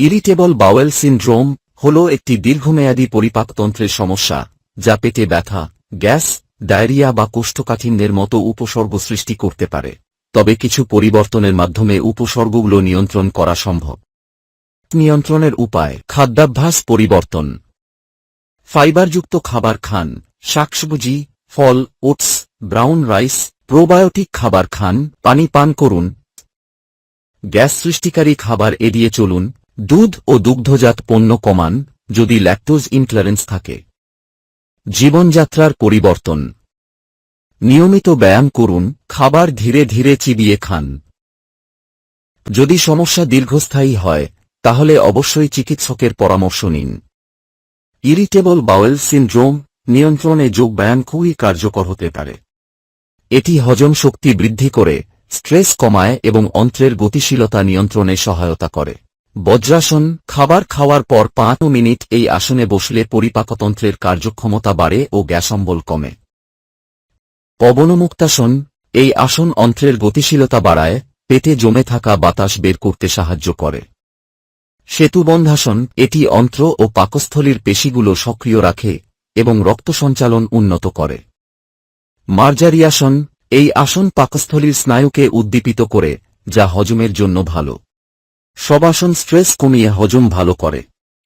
Irritable bowel syndrome হল একটি দীর্ঘমেয়াদী পরিপাকতন্ত্রের সমস্যা, যা পেটে ব্যথা, গ্যাস, ডায়রিয়া বা কোষ্ঠকাঠিন্যের মতো উপসর্গ সৃষ্টি করতে পারে। তবে কিছু পরিবর্তনের মাধ্যমে উপসর্গগুলো নিয়ন্ত্রণ করা সম্ভব। নিয়ন্ত্রণের উপায়, খাদ্যাভ্যাস পরিবর্তন। ফাইবারযুক্ত খাবার খান, শাকসবজি, ফল, ওটস, ব্রাউন রাইস, প্রোবায়োটিক খাবার খান, পানি পান করুন। গ্যাস সৃষ্টিকারী খাবার এড়িয়ে চলুন। দুধ ও দুগ্ধজাত পণ্য কমান যদি ল্যাকটোজ ইনক্লারেন্স থাকে। জীবনযাত্রার পরিবর্তন। নিয়মিত ব্যায়াম করুন, খাবার ধীরে ধীরে চিবিয়ে খান। যদি সমস্যা দীর্ঘস্থায়ী হয়, তাহলে অবশ্যই চিকিৎসকের পরামর্শ নিন। ইরিটেবল বাওয়েল সিনড্রোম নিয়ন্ত্রণে যোগব্যায়াম খুবই কার্যকর হতে পারে। এটি হজম শক্তি বৃদ্ধি করে স্ট্রেস কমায় এবং অন্ত্রের গতিশীলতা নিয়ন্ত্রণে সহায়তা করে। বজ্রাসন, খাবার খাওয়ার পর পাঁচ মিনিট এই আসনে বসলে পরিপাকতন্ত্রের কার্যক্ষমতা বাড়ে ও গ্যাসম্বল কমে। পবনমুক্তাসন, এই আসন অন্ত্রের গতিশীলতা বাড়ায়, পেটে জমে থাকা বাতাস বের করতে সাহায্য করে। সেতুবন্ধাসন, এটি অন্ত্র ও পাকস্থলীর পেশিগুলো সক্রিয় রাখে এবং রক্ত সঞ্চালন উন্নত করে। মার্জারিয়াসন, এই আসন পাকস্থলীর স্নায়ুকে উদ্দীপিত করে, যা হজমের জন্য ভালো। সবাসন স্ট্রেস কমিয়ে হজম ভালো করে।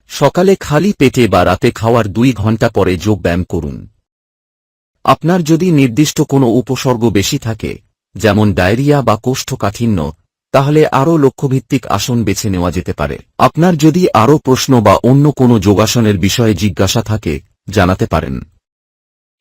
সকালে খালি পেটে বা রাতে খাওয়ার দুই ঘণ্টা পরে যোগ ব্যায়াম করুন। আপনার যদি নির্দিষ্ট কোনো উপসর্গ বেশি থাকে, যেমন ডায়রিয়া বা কোষ্ঠকাঠিন্য, তাহলে আরও লক্ষ্যভিত্তিক আসন বেছে নেওয়া যেতে পারে। আপনার যদি আরও প্রশ্ন বা অন্য কোনো যোগাসনের বিষয়ে জিজ্ঞাসা থাকে, জানাতে পারেন।